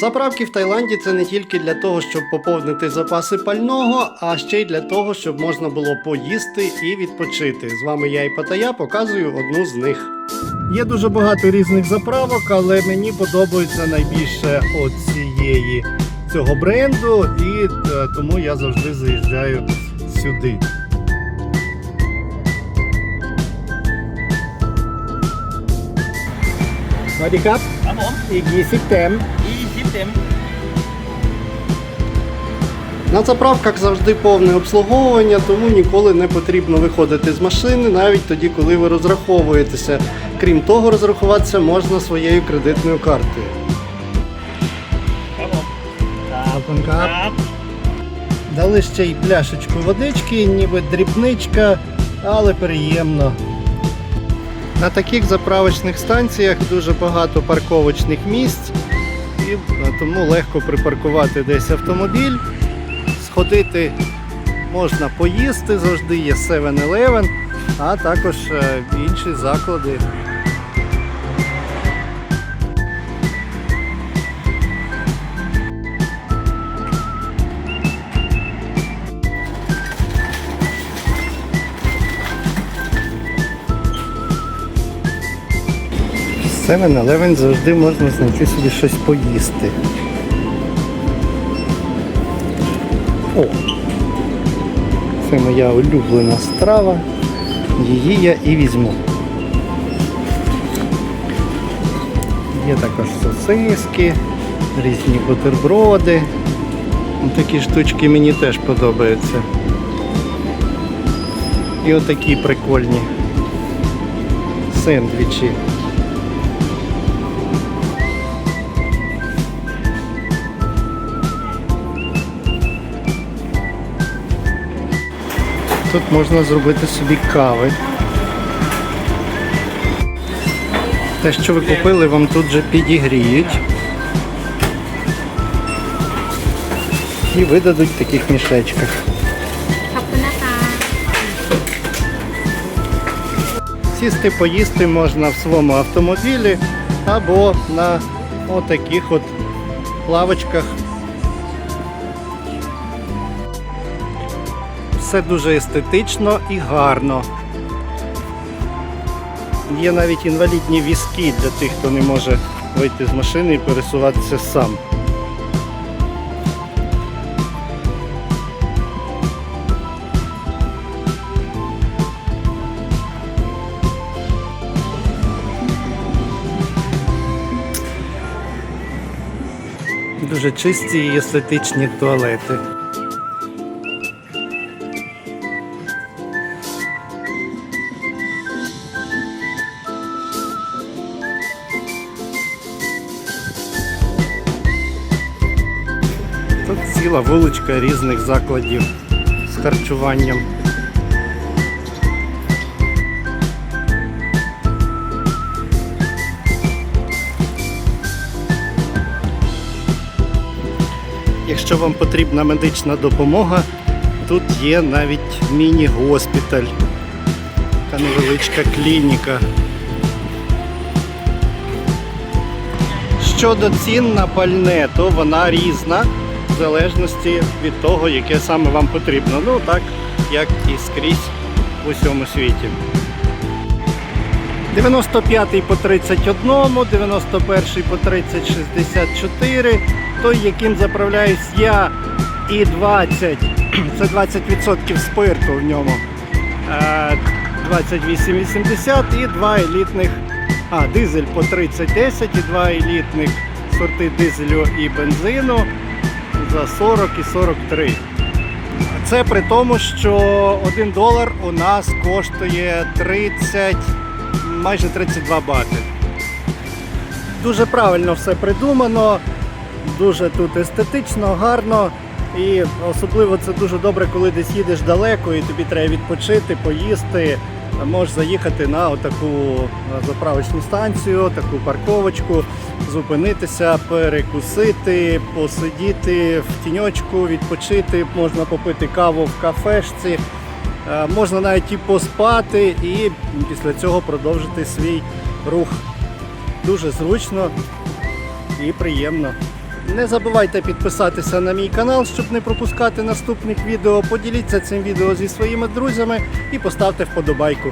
Заправки в Таїланді це не тільки для того, щоб поповнити запаси пального, а ще й для того, щоб можна було поїсти і відпочити. З вами я і Патая показую одну з них. Є дуже багато різних заправок, але мені подобається найбільше оцієї цього бренду, і е, тому я завжди заїжджаю сюди. Садікап, і гісік тим. На заправках завжди повне обслуговування, тому ніколи не потрібно виходити з машини, навіть тоді, коли ви розраховуєтеся. Крім того, розрахуватися можна своєю кредитною картою. Дали ще й пляшечку водички, ніби дрібничка, але приємно. На таких заправочних станціях дуже багато парковочних місць і тому легко припаркувати десь автомобіль, сходити можна поїсти, завжди є 7-Eleven, а також е, інші заклади. В 7-Eleven завжди можна знайти собі щось поїсти. О! Це моя улюблена страва. Її я і візьму. Є також сосиски, різні бутерброди. Такі штучки мені теж подобаються. І отакі прикольні сендвічі. Тут можна зробити собі кави. Те, що ви купили, вам тут же підігріють. І видадуть в таких мішечках. Сісти поїсти можна в своєму автомобілі або на отаких от лавочках Все дуже естетично і гарно. Є навіть інвалідні візки для тих, хто не може вийти з машини і пересуватися сам. Дуже чисті і естетичні туалети. Тут ціла вуличка різних закладів з харчуванням. Якщо вам потрібна медична допомога, тут є навіть міні-госпіталь, така невеличка клініка. Щодо цін на пальне, то вона різна залежності від того, яке саме вам потрібно. Ну так, як і скрізь в усьому світі. 95 по 31, 91 по 30, 64, той, яким заправляюсь я, і 20, це 20% спирту в ньому. Е, 28,80 і два елітних, а, дизель по 30,10 і два елітних сорти дизелю і бензину за 40 і 43. Це при тому, що 1 долар у нас коштує 30, майже 32 бати. Дуже правильно все придумано, дуже тут естетично, гарно. І особливо це дуже добре, коли десь їдеш далеко і тобі треба відпочити, поїсти. Можеш заїхати на отаку е, заправочну станцію, таку парковочку, зупинитися, перекусити, посидіти в тіньочку, відпочити, можна попити каву в кафешці, е, можна навіть і поспати, і після цього продовжити свій рух. Дуже зручно і приємно. Не забувайте підписатися на мій канал, щоб не пропускати наступних відео. Поділіться цим відео зі своїми друзями і поставте вподобайку.